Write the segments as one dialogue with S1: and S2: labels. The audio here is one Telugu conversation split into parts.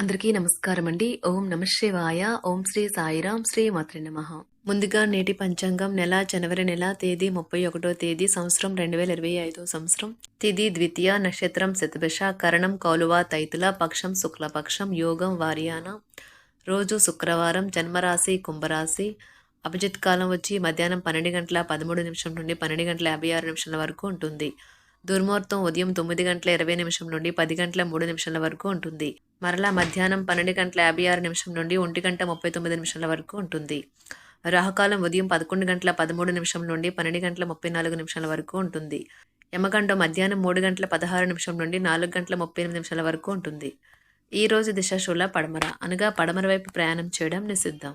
S1: అందరికీ నమస్కారం అండి ఓం నమశివాయ ఓం శ్రీ సాయిరాం. శ్రీ మాత్రి నమ. ముందుగా నేటి పంచాంగం నెల జనవరి నెల తేదీ ముప్పై ఒకటో తేదీ సంవత్సరం రెండు వేల ఇరవై ఐదో సంవత్సరం. తిది ద్వితీయ నక్షత్రం శతభిష కరణం కౌలువ తైతుల పక్షం శుక్లపక్షం యోగం వారియాన. రోజు శుక్రవారం జన్మరాశి కుంభరాశి. అభిజిత్ కాలం వచ్చి మధ్యాహ్నం పన్నెండు గంటల పదమూడు నిమిషం నుండి పన్నెండు గంటల యాభై ఆరు నిమిషాల వరకు ఉంటుంది. దుర్ముహూర్తం ఉదయం తొమ్మిది గంటల ఇరవై నిమిషం నుండి పది గంటల మూడు నిమిషాల వరకు ఉంటుంది. మరలా మధ్యాహ్నం పన్నెండు గంటల యాభై ఆరు నిమిషం నుండి ఒంటి గంట ముప్పై తొమ్మిది నిమిషాల వరకు ఉంటుంది. రాహుకాలం ఉదయం పదకొండు గంటల పదమూడు నిమిషం నుండి పన్నెండు గంటల ముప్పై నాలుగు నిమిషాల వరకు ఉంటుంది. యమగండం మధ్యాహ్నం మూడు గంటల పదహారు నిమిషం నుండి నాలుగు గంటల ముప్పై ఎనిమిది నిమిషాల వరకు ఉంటుంది. ఈ రోజు దిశాశూల పడమర అనగా పడమర వైపు ప్రయాణం చేయడం నిషిద్ధం.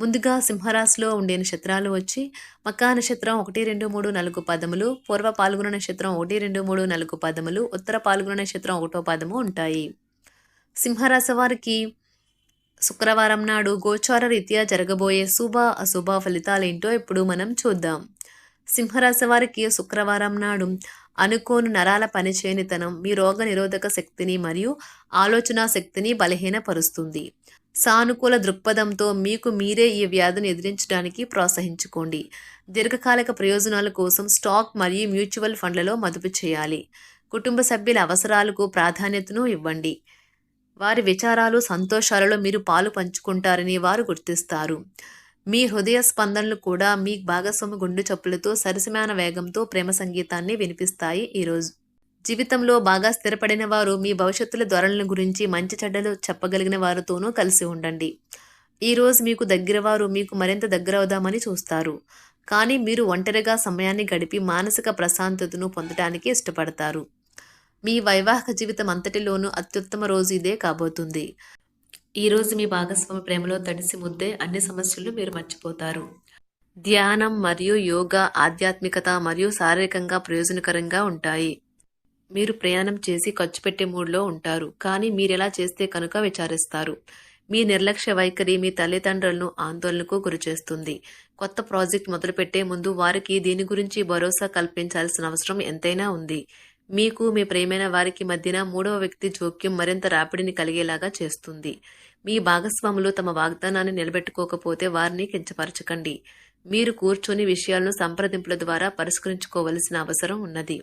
S1: ముందుగా సింహరాశిలో ఉండే నక్షత్రాలు వచ్చి మకా నక్షత్రం ఒకటి రెండు మూడు నాలుగు పదములు పూర్వ పాల్గొన నక్షత్రం ఒకటి రెండు మూడు నాలుగు పదములు ఉత్తర పాల్గొన నక్షత్రం ఒకటో పదము ఉంటాయి. సింహరాశి వారికి శుక్రవారం నాడు గోచార రీత్యా జరగబోయే శుభ అశుభ ఫలితాలేంటో ఇప్పుడు మనం చూద్దాం. సింహరాశి వారికి శుక్రవారం నాడు అనుకోని నరాల పనిచేయనితనం మీ రోగ నిరోధక శక్తిని మరియు ఆలోచన శక్తిని బలహీనపరుస్తుంది. సానుకూల దృక్పథంతో మీకు మీరే ఈ వ్యాధిని ఎదిరించడానికి ప్రోత్సహించుకోండి. దీర్ఘకాలిక ప్రయోజనాల కోసం స్టాక్ మరియు మ్యూచువల్ ఫండ్లలో మదుపు చేయాలి. కుటుంబ సభ్యుల అవసరాలకు ప్రాధాన్యతను ఇవ్వండి. వారి విచారాలు సంతోషాలలో మీరు పాలు పంచుకుంటారని వారు గుర్తిస్తారు. మీ హృదయ స్పందనలు కూడా మీ భాగస్వామి గుండె చప్పులతో సరసమైన వేగంతో ప్రేమ సంగీతాన్ని వినిపిస్తాయి ఈరోజు. జీవితంలో బాగా స్థిరపడిన వారు మీ భవిష్యత్తుల ధోరణుల గురించి మంచి చెడ్డలు చెప్పగలిగిన వారితోనూ కలిసి ఉండండి. ఈరోజు మీకు దగ్గర వారు మీకు మరింత దగ్గర అవుదామని చూస్తారు. కానీ మీరు ఒంటరిగా సమయాన్ని గడిపి మానసిక ప్రశాంతతను పొందడానికి ఇష్టపడతారు. మీ వైవాహిక జీవితం అంతటిలోనూ అత్యుత్తమ రోజు ఇదే కాబోతుంది. ఈరోజు మీ భాగస్వామి ప్రేమలో తడిసి ముద్దే అన్ని సమస్యలు మీరు మర్చిపోతారు. ధ్యానం మరియు యోగా ఆధ్యాత్మికత మరియు శారీరకంగా ప్రయోజనకరంగా ఉంటాయి. మీరు ప్రయాణం చేసి ఖర్చు పెట్టే మూడ్లో ఉంటారు. కానీ మీరెలా చేస్తే కనుక విచారిస్తారు. మీ నిర్లక్ష్య వైఖరి మీ తల్లిదండ్రులను ఆందోళనకు గురిచేస్తుంది. కొత్త ప్రాజెక్ట్ మొదలుపెట్టే ముందు వారికి దీని గురించి భరోసా కల్పించాల్సిన అవసరం ఎంతైనా ఉంది. మీకు మీ ప్రేమైన వారికి మధ్యన మూడవ వ్యక్తి జోక్యం మరింత రాపిడిని కలిగేలాగా చేస్తుంది. మీ భాగస్వాములు తమ వాగ్దానాన్ని నిలబెట్టుకోకపోతే వారిని కించపరచకండి. మీరు కూర్చొని విషయాలను సంప్రదింపుల ద్వారా పరిష్కరించుకోవలసిన అవసరం ఉన్నది.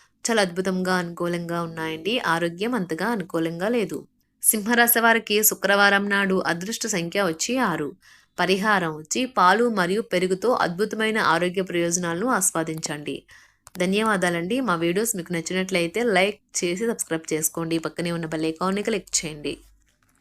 S1: చాలా అద్భుతంగా అనుకూలంగా ఉన్నాయండి. ఆరోగ్యం అంతగా అనుకూలంగా లేదు. సింహరాశి వారికి శుక్రవారం నాడు అదృష్ట సంఖ్య వచ్చి ఆరు. పరిహారం వచ్చి పాలు మరియు పెరుగుతో అద్భుతమైన ఆరోగ్య ప్రయోజనాలను ఆస్వాదించండి. ధన్యవాదాలండి. మా వీడియోస్ మీకు నచ్చినట్లయితే లైక్ చేసి సబ్స్క్రైబ్ చేసుకోండి. పక్కనే ఉన్న బెల్ ఐకాన్ని క్లిక్ చేయండి.